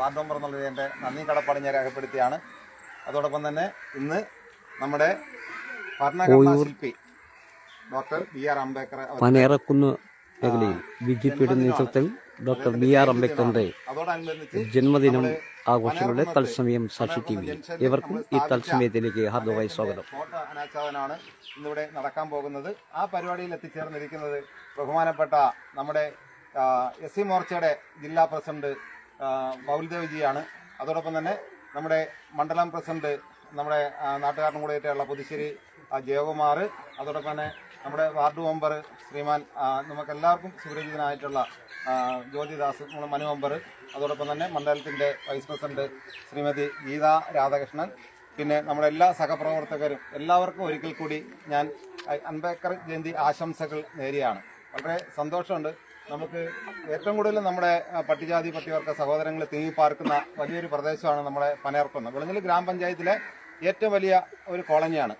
Ward number എന്നുള്ളത് എന്റെ നന്ദി കടപ്പാട് ഞാൻ രേഖപ്പെടുത്തിയാണ്. അതോടൊപ്പം തന്നെ ഇന്ന് നമ്മുടെ ഭരണഘടനാ ശില്പി doctor B R Ambedkar Panerakkunnu മേഖലയിൽ ബി ജെ പിയുടെ നേതൃത്വത്തിൽ ഡോക്ടർ ബി ആർ അംബേദ്കറിന്റെ ജന്മദിനം ആഘോഷങ്ങളുടെ തത്സമയം സാക്ഷി ടി വി ഇവർക്കും ഈ തത്സമയത്തിലേക്ക് ഹാർദവായി സ്വാഗതം. അനാച്ഛാദനാണ് ഇന്നിവിടെ നടക്കാൻ പോകുന്നത്. ആ പരിപാടിയിൽ എത്തിച്ചേർന്നിരിക്കുന്നത് ബഹുമാനപ്പെട്ട നമ്മുടെ എസ് സി മോർച്ചയുടെ ജില്ലാ പ്രസിഡന്റ് ആ, ബൗൽദേവ്ജിയാണ് അതോടൊപ്പം തന്നെ നമ്മുടെ മണ്ഡലം പ്രസിഡന്റ് നമ്മുടെ നാട്ടുകാരനും കൂടെ ആയിട്ടുള്ള പുതുശ്ശേരി ജയകുമാർ അതോടൊപ്പം തന്നെ നമ്മുടെ വാർഡ് മെമ്പർ ശ്രീമാൻ നമുക്കെല്ലാവർക്കും സുപരിചിതനായിട്ടുള്ള ജ്യോതിദാസ് നമ്മുടെ മനു മെമ്പർ അതോടൊപ്പം തന്നെ മണ്ഡലത്തിന്റെ വൈസ് പ്രസിഡന്റ് ശ്രീമതി ഗീത രാധാകൃഷ്ണൻ പിന്നെ നമ്മുടെ എല്ലാ സഹപ്രവർത്തകരും എല്ലാവർക്കും ഒരിക്കൽ കൂടി ഞാൻ അംബേദ്കർ ജയന്തി ആശംസകൾ നേരിയാണ് വളരെ സന്തോഷമുണ്ട്. നമുക്ക് ഏറ്റവും കൂടുതൽ നമ്മുടെ പട്ടിജാതി പട്ടികവർഗ സഹോദരങ്ങൾ തിങ്ങിപ്പാർക്കുന്ന വലിയൊരു പ്രദേശമാണ് നമ്മുടെ പനേർക്കുന്ന് വിളഞ്ഞൽ ഗ്രാമപഞ്ചായത്തിലെ ഏറ്റവും വലിയ ഒരു കോളനിയാണ്.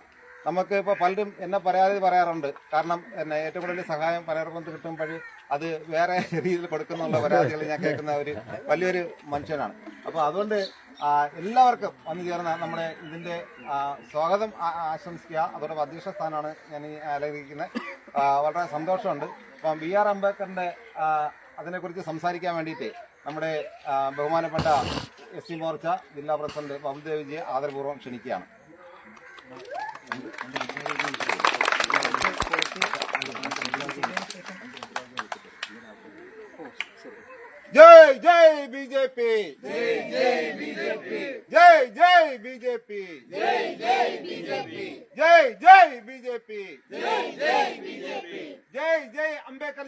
നമുക്ക് ഇപ്പോൾ പലരും എന്നെ പരാതി പറയാറുണ്ട്. കാരണം എന്നെ ഏറ്റവും കൂടുതൽ സഹായം പലർക്കും കിട്ടുമ്പോൾ അത് വേറെ രീതിയിൽ കൊടുക്കുന്നുള്ള പരാതികൾ ഞാൻ കേൾക്കുന്ന ഒരു വലിയൊരു മനുഷ്യനാണ്. അപ്പോൾ അതുകൊണ്ട് എല്ലാവർക്കും വന്നു ചേർന്ന നമ്മുടെ ഇതിന്റെ സ്വാഗതം ആശംസിക്കുക. അതോടൊപ്പം അധ്യക്ഷ സ്ഥാനമാണ് ഞാൻ ഈ അലങ്കരിക്കുന്നത് വളരെ സന്തോഷമുണ്ട്. അപ്പം ബി ആർ അംബേദ്കറിന്റെ ആ, അതിനെക്കുറിച്ച് സംസാരിക്കാൻ വേണ്ടിയിട്ട് നമ്മുടെ ബഹുമാനപ്പെട്ട എസ് സി മോർച്ച ജില്ലാ പ്രസിഡന്റ് ബബുദേവിജിയെ ആദരപൂർവം ക്ഷണിക്കുകയാണ്. ജയ് ജയ് ബി ജെ പി ജയ് ജയ് ബി ജെ പി ജയ് ജയ് ബി ജെ പി ജയ് ജയ് ബി ജെ പി ജയ് ജയ് ബി ജെ പി ജയ് ജയ് ബി ജെ പി ജയ് ജയ്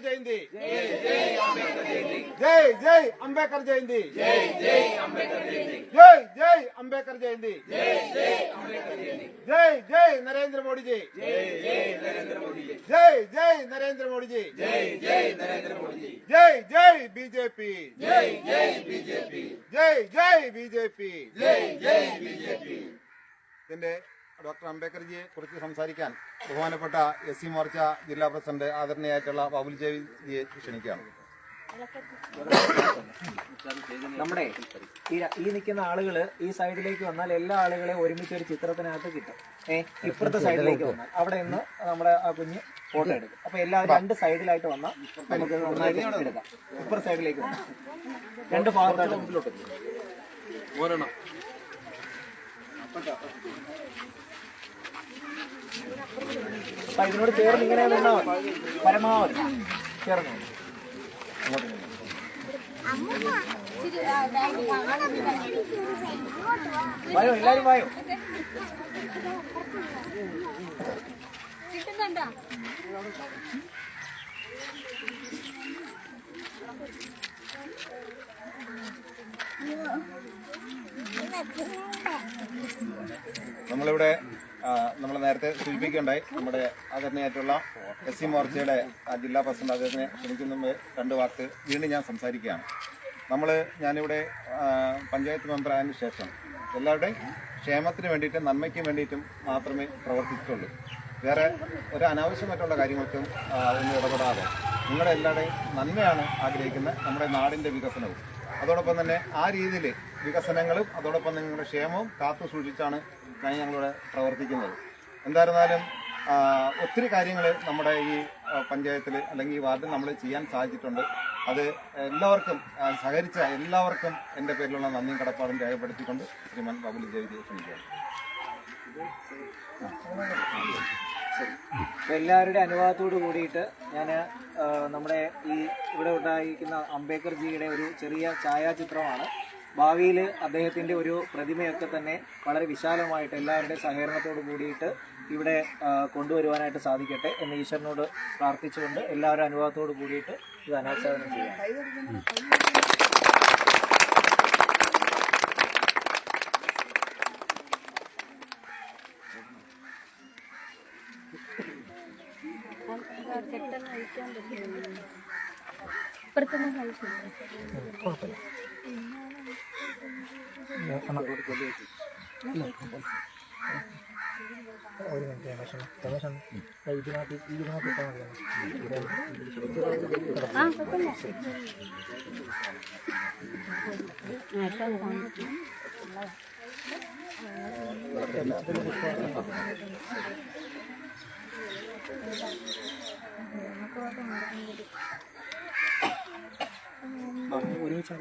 അംബേദ്കർ ജയന്തി ജയ് ജയ് അംബേദ്കർ ജയന്തി ജയ് ജയ് അംബേദ്കർ ജയന്തി ജയ് ജയ് അംബേദ്കർ ജയന്തി ജയ് ജയ് അംബേദ്കർ ജയന്തി ജയ് ജയ് അംബേദ്കർ ജയന്തി ജയ് ജയ് നരേന്ദ്രമോദി ജി ജയ് ജയ് നരേന്ദ്രമോദി ജി ഡോക്ടർ അംബേദ്കർജിയെ കുറിച്ച് സംസാരിക്കാൻ ബഹുമാനപ്പെട്ട എസ് സി മോർച്ച ജില്ലാ പ്രസിഡന്റ് ആദരണീയായിട്ടുള്ള ബാബുൽ ജയിയെ ക്ഷണിക്കുകയാണ്. നമ്മുടെ ഈ നിൽക്കുന്ന ആളുകൾ ഈ സൈഡിലേക്ക് വന്നാൽ എല്ലാ ആളുകളെ ഒരുമിച്ച് ഒരു ചിത്രത്തിനകത്ത് കിട്ടും. ഏ ഇപ്പുറത്തെ സൈഡിലേക്ക് വന്നാൽ. അവിടെ നിന്ന് നമ്മുടെ ആ കുഞ്ഞ് ഫോട്ടോ എടുക്കും. അപ്പൊ എല്ലാ രണ്ട് സൈഡിലായിട്ട് വന്നാൽ നമുക്ക് നന്നായിട്ട് എടുക്കാം. ഇപ്പുറ സൈഡിലേക്ക് വന്നാൽ രണ്ട് ഭാഗത്തായിട്ട് മുമ്പിലോട്ട് അപ്പൊ ഇതിനോട് ചേർന്ന് ഇങ്ങനെ നിന്നാൽ മതി പരമാവധി ചേർന്ന്. വായോ എല്ലാരും വായോ? കിട്ടുന്നുണ്ടോ? നമ്മളിവിടെ നമ്മൾ നേരത്തെ സൂചിപ്പിക്കുകയുണ്ടായി. നമ്മുടെ ആദരണീയായിട്ടുള്ള എസ് സി മോർച്ചയുടെ ജില്ലാ പ്രസിഡന്റ് അദ്ദേഹത്തിനെ ക്ഷണിക്കുന്ന രണ്ട് വാക്ക് വീണ്ടും ഞാൻ സംസാരിക്കുകയാണ്. നമ്മൾ ഞാനിവിടെ പഞ്ചായത്ത് മെമ്പർ ആയതിനു ശേഷം എല്ലാവരുടെയും ക്ഷേമത്തിന് വേണ്ടിയിട്ടും നന്മയ്ക്ക് വേണ്ടിയിട്ടും മാത്രമേ പ്രവർത്തിച്ചിട്ടുള്ളൂ. വേറെ ഒരു അനാവശ്യമായിട്ടുള്ള കാര്യങ്ങൾക്കും ഒന്നും ഇടപെടാതെ നിങ്ങളുടെ എല്ലാവരുടെയും നന്മയാണ് ആഗ്രഹിക്കുന്നത് നമ്മുടെ നാടിന്റെ വികസനവും. അതോടൊപ്പം തന്നെ ആ രീതിയിൽ വികസനങ്ങളും അതോടൊപ്പം നിങ്ങളുടെ ക്ഷേമവും കാത്തു സൂക്ഷിച്ചാണ് ഞാൻ ഞങ്ങളിവിടെ പ്രവർത്തിക്കുന്നത്. എന്തായിരുന്നാലും ഒത്തിരി കാര്യങ്ങൾ നമ്മുടെ ഈ പഞ്ചായത്തിൽ അല്ലെങ്കിൽ ഈ വാർഡിൽ നമ്മൾ ചെയ്യാൻ സാധിച്ചിട്ടുണ്ട്. അത് എല്ലാവർക്കും സഹകരിച്ച എല്ലാവർക്കും എന്റെ പേരിലുള്ള നന്ദിയും കടപ്പാടും രേഖപ്പെടുത്തിക്കൊണ്ട് ശ്രീമാൻ ബാബുലി ജയതി ക്ഷണിക്കുകയാണ്. അപ്പൊ എല്ലാവരുടെ അനുവാദത്തോട് കൂടിയിട്ട് ഞാൻ നമ്മുടെ ഈ ഇവിടെ ഉണ്ടായിരിക്കുന്ന അംബേദ്കർ ജിയുടെ ഒരു ചെറിയ ഛായാചിത്രമാണ്. ഭാവിയിൽ അദ്ദേഹത്തിന്റെ ഒരു പ്രതിമയൊക്കെ തന്നെ വളരെ വിശാലമായിട്ട് എല്ലാവരുടെ സഹകരണത്തോട് കൂടിയിട്ട് ഇവിടെ കൊണ്ടുവരുവാനായിട്ട് സാധിക്കട്ടെ എന്ന് ഈശ്വരനോട് പ്രാർത്ഥിച്ചുകൊണ്ട് എല്ലാവരുടെ അനുവാദത്തോട് കൂടിയിട്ട് ഇത് അനാച്ഛാദനം ചെയ്യാം. ഇപ്പുറത്തുനിന്ന് കഴിച്ചു ഒരു മിനിറ്റ് രമേശൻ രമേശൻ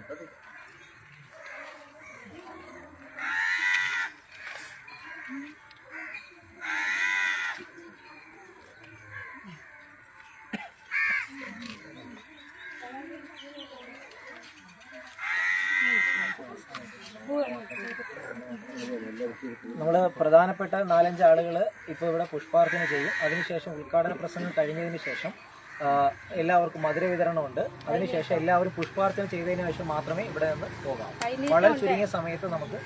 ദാ നമ്മൾ പ്രധാനപ്പെട്ട നാലഞ്ച് ആളുകൾ ഇപ്പോൾ ഇവിടെ പുഷ്പാർച്ചന ചെയ്യും. അതിനുശേഷം ഉദ്ഘാടന പ്രസംഗം കഴിഞ്ഞതിന് ശേഷം എല്ലാവർക്കും മധുര വിതരണമുണ്ട്. അതിനുശേഷം എല്ലാവരും പുഷ്പാർച്ചന ചെയ്തതിന് ശേഷം മാത്രമേ ഇവിടെ നിന്ന് പോകാം വളരെ ചുരുങ്ങിയ സമയത്ത് നമുക്ക്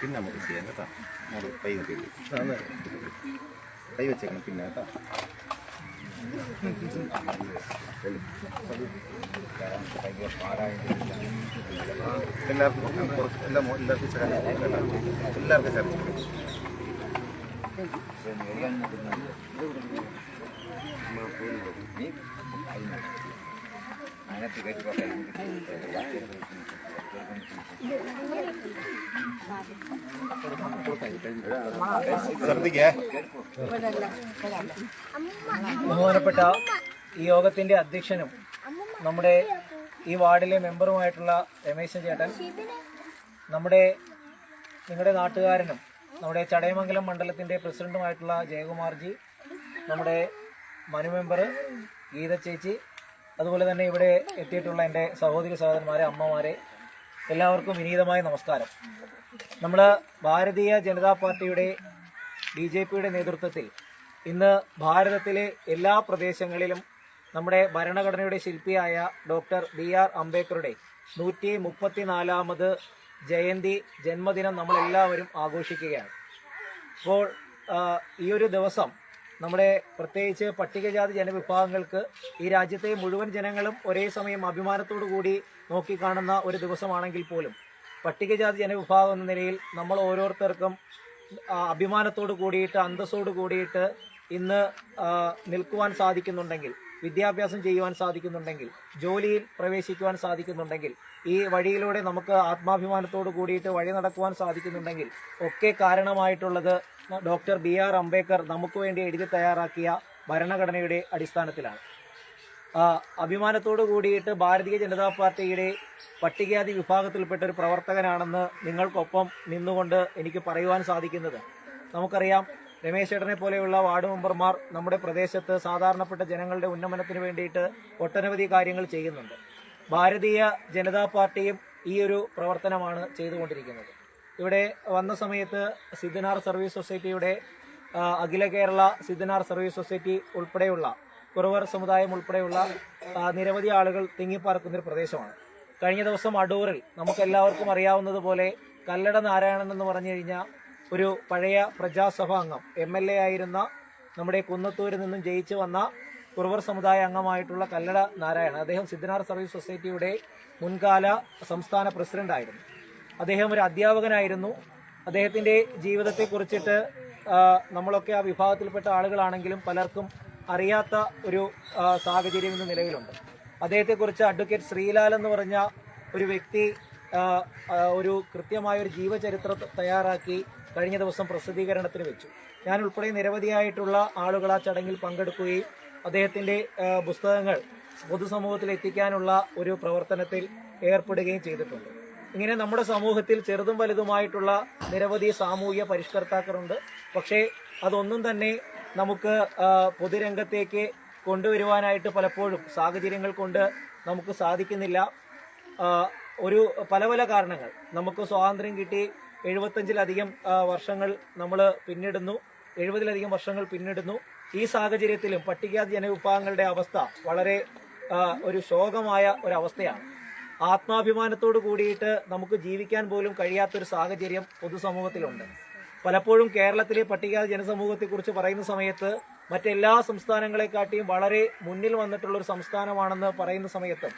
പിന്നെ നമുക്ക് ചെയ്യാൻ കേട്ടോ. മോൾ കൈ വെച്ച് കൈ വെച്ചേക്കണം പിന്നെ കേട്ടോ എല്ലാവർക്കും കുറച്ച് എല്ലാ മോ- എല്ലാവർക്കും ചേരാൻ എല്ലാവർക്കും ചേരാൻ ശ്രദ്ധിക്കേ ബഹുമാനപ്പെട്ട ഈ യോഗത്തിന്റെ അധ്യക്ഷനും നമ്മുടെ ഈ വാർഡിലെ മെമ്പറുമായിട്ടുള്ള രമേശൻ ചേട്ടൻ നമ്മുടെ നിങ്ങളുടെ നാട്ടുകാരനും നമ്മുടെ ചടയമംഗലം മണ്ഡലത്തിന്റെ പ്രസിഡന്റുമായിട്ടുള്ള ജയകുമാർജി നമ്മുടെ മനു മെമ്പർ ഗീത ചേച്ചി അതുപോലെ തന്നെ ഇവിടെ എത്തിയിട്ടുള്ള എന്റെ സഹോദരി സഹോദരന്മാരെ അമ്മമാരെ എല്ലാവർക്കും വിനീതമായ നമസ്കാരം. നമ്മൾ ഭാരതീയ ജനതാ പാർട്ടിയുടെ ബി ജെ പിയുടെ നേതൃത്വത്തിൽ ഇന്ന് ഭാരതത്തിലെ എല്ലാ പ്രദേശങ്ങളിലും നമ്മുടെ ഭരണഘടനയുടെ ശില്പിയായ ഡോക്ടർ ബി ആർ അംബേദ്കറുടെ നൂറ്റി മുപ്പത്തിനാലാമത് ജയന്തി ജന്മദിനം നമ്മളെല്ലാവരും ആഘോഷിക്കുകയാണ്. അപ്പോൾ ഈ ഒരു ദിവസം നമ്മുടെ പ്രത്യേകിച്ച് പട്ടികജാതി ജനവിഭാഗങ്ങൾക്ക് ഈ രാജ്യത്തെ മുഴുവൻ ജനങ്ങളും ഒരേ സമയം അഭിമാനത്തോടു കൂടി നോക്കിക്കാണുന്ന ഒരു ദിവസമാണെങ്കിൽ പോലും പട്ടികജാതി ജനവിഭാഗം എന്ന നിലയിൽ നമ്മൾ ഓരോരുത്തർക്കും അഭിമാനത്തോടു കൂടിയിട്ട് അന്തസ്സോട് കൂടിയിട്ട് ഇന്ന് നിൽക്കുവാൻ സാധിക്കുന്നുണ്ടെങ്കിൽ വിദ്യാഭ്യാസം ചെയ്യുവാൻ സാധിക്കുന്നുണ്ടെങ്കിൽ ജോലിയിൽ പ്രവേശിക്കുവാൻ സാധിക്കുന്നുണ്ടെങ്കിൽ ഈ വഴിയിലൂടെ നമുക്ക് ആത്മാഭിമാനത്തോട് കൂടിയിട്ട് വഴി നടക്കുവാൻ സാധിക്കുന്നുണ്ടെങ്കിൽ ഒക്കെ കാരണമായിട്ടുള്ളത് ഡോക്ടർ ബി ആർ അംബേദ്കർ നമുക്ക് വേണ്ടി എഴുതി തയ്യാറാക്കിയ ഭരണഘടനയുടെ അടിസ്ഥാനത്തിലാണ്. അഭിമാനത്തോടു കൂടിയിട്ട് ഭാരതീയ ജനതാ പാർട്ടിയുടെ പട്ടികജാതി വിഭാഗത്തിൽപ്പെട്ട ഒരു പ്രവർത്തകനാണെന്ന് നിങ്ങൾക്കൊപ്പം നിന്നുകൊണ്ട് എനിക്ക് പറയുവാൻ സാധിക്കുന്നത്. നമുക്കറിയാം രമേശ് ചേട്ടനെ പോലെയുള്ള വാർഡ് മെമ്പർമാർ നമ്മുടെ പ്രദേശത്ത് സാധാരണപ്പെട്ട ജനങ്ങളുടെ ഉന്നമനത്തിന് വേണ്ടിയിട്ട് ഒട്ടനവധി കാര്യങ്ങൾ ചെയ്യുന്നുണ്ട്. ഭാരതീയ ജനതാ പാർട്ടിയും ഈ ഒരു പ്രവർത്തനമാണ് ചെയ്തുകൊണ്ടിരിക്കുന്നത്. ഇവിടെ വന്ന സമയത്ത് സിദ്ധനാർ സർവീസ് സൊസൈറ്റിയുടെ അഖില കേരള സിദ്ധനാർ സർവീസ് സൊസൈറ്റി ഉൾപ്പെടെയുള്ള കുറവർ സമുദായം ഉൾപ്പെടെയുള്ള നിരവധി ആളുകൾ തിങ്ങിപ്പാർക്കുന്ന ഒരു പ്രദേശമാണ്. കഴിഞ്ഞ ദിവസം അടൂറിൽ നമുക്ക് എല്ലാവർക്കും അറിയാവുന്നതുപോലെ കല്ലട നാരായണൻ എന്ന് പറഞ്ഞു കഴിഞ്ഞാൽ ഒരു പഴയ പ്രജാസഭ അംഗം എം എൽ എ ആയിരുന്ന നമ്മുടെ കുന്നത്തൂരിൽ നിന്നും ജയിച്ചു വന്ന കുറവർ സമുദായ അംഗമായിട്ടുള്ള കല്ലട നാരായണൻ അദ്ദേഹം സിദ്ധനാർ സർവീസ് സൊസൈറ്റിയുടെ മുൻകാല സംസ്ഥാന പ്രസിഡന്റായിരുന്നു അദ്ദേഹം ഒരു അധ്യാപകനായിരുന്നു. അദ്ദേഹത്തിന്റെ ജീവിതത്തെ കുറിച്ചിട്ട് നമ്മളൊക്കെ ആ വിഭാഗത്തിൽപ്പെട്ട ആളുകളാണെങ്കിലും പലർക്കും അറിയാത്ത ഒരു സാഹചര്യം ഇന്ന് നിലവിലുണ്ട്. അദ്ദേഹത്തെക്കുറിച്ച് അഡ്വക്കേറ്റ് ശ്രീലാൽ എന്ന് പറഞ്ഞ ഒരു വ്യക്തി ഒരു കൃത്യമായ ഒരു ജീവചരിത്രം തയ്യാറാക്കി കഴിഞ്ഞ ദിവസം പ്രസിദ്ധീകരണത്തിന് വെച്ചു. ഞാൻ ഉൾപ്പെടെ നിരവധിയായിട്ടുള്ള ആളുകൾ ആ ചടങ്ങിൽ പങ്കെടുക്കുകയും അദ്ദേഹത്തിന്റെ പുസ്തകങ്ങൾ പൊതുസമൂഹത്തിൽ എത്തിക്കാനുള്ള ഒരു പ്രവർത്തനത്തിൽ ഏർപ്പെടുകയും ചെയ്തിട്ടുണ്ട്. ഇങ്ങനെ നമ്മുടെ സമൂഹത്തിൽ ചെറുതും വലുതുമായിട്ടുള്ള നിരവധി സാമൂഹ്യ പരിഷ്കർത്താക്കളുണ്ട്. പക്ഷേ അതൊന്നും തന്നെ നമുക്ക് പൊതുരംഗത്തേക്ക് കൊണ്ടുവരുവാനായിട്ട് പലപ്പോഴും സാഹചര്യങ്ങൾ കൊണ്ട് നമുക്ക് സാധിക്കുന്നില്ല. ഒരു പല പല കാരണങ്ങൾ. നമുക്ക് സ്വാതന്ത്ര്യം കിട്ടി എഴുപത്തഞ്ചിലധികം വർഷങ്ങൾ നമ്മൾ പിന്നിടുന്നു. എഴുപതിലധികം വർഷങ്ങൾ പിന്നിടുന്നു. ഈ സാഹചര്യത്തിലും പട്ടികജാതി ജനവിഭാഗങ്ങളുടെ അവസ്ഥ വളരെ ഒരു ശോകമായ ഒരവസ്ഥയാണ്. ആത്മാഭിമാനത്തോട് കൂടിയിട്ട് നമുക്ക് ജീവിക്കാൻ പോലും കഴിയാത്തൊരു സാഹചര്യം പൊതുസമൂഹത്തിലുണ്ട്. പലപ്പോഴും കേരളത്തിലെ പട്ടികജാതി ജനസമൂഹത്തെക്കുറിച്ച് പറയുന്ന സമയത്ത് മറ്റെല്ലാ സംസ്ഥാനങ്ങളെക്കാട്ടിയും വളരെ മുന്നിൽ വന്നിട്ടുള്ള ഒരു സംസ്ഥാനമാണെന്ന് പറയുന്ന സമയത്ത്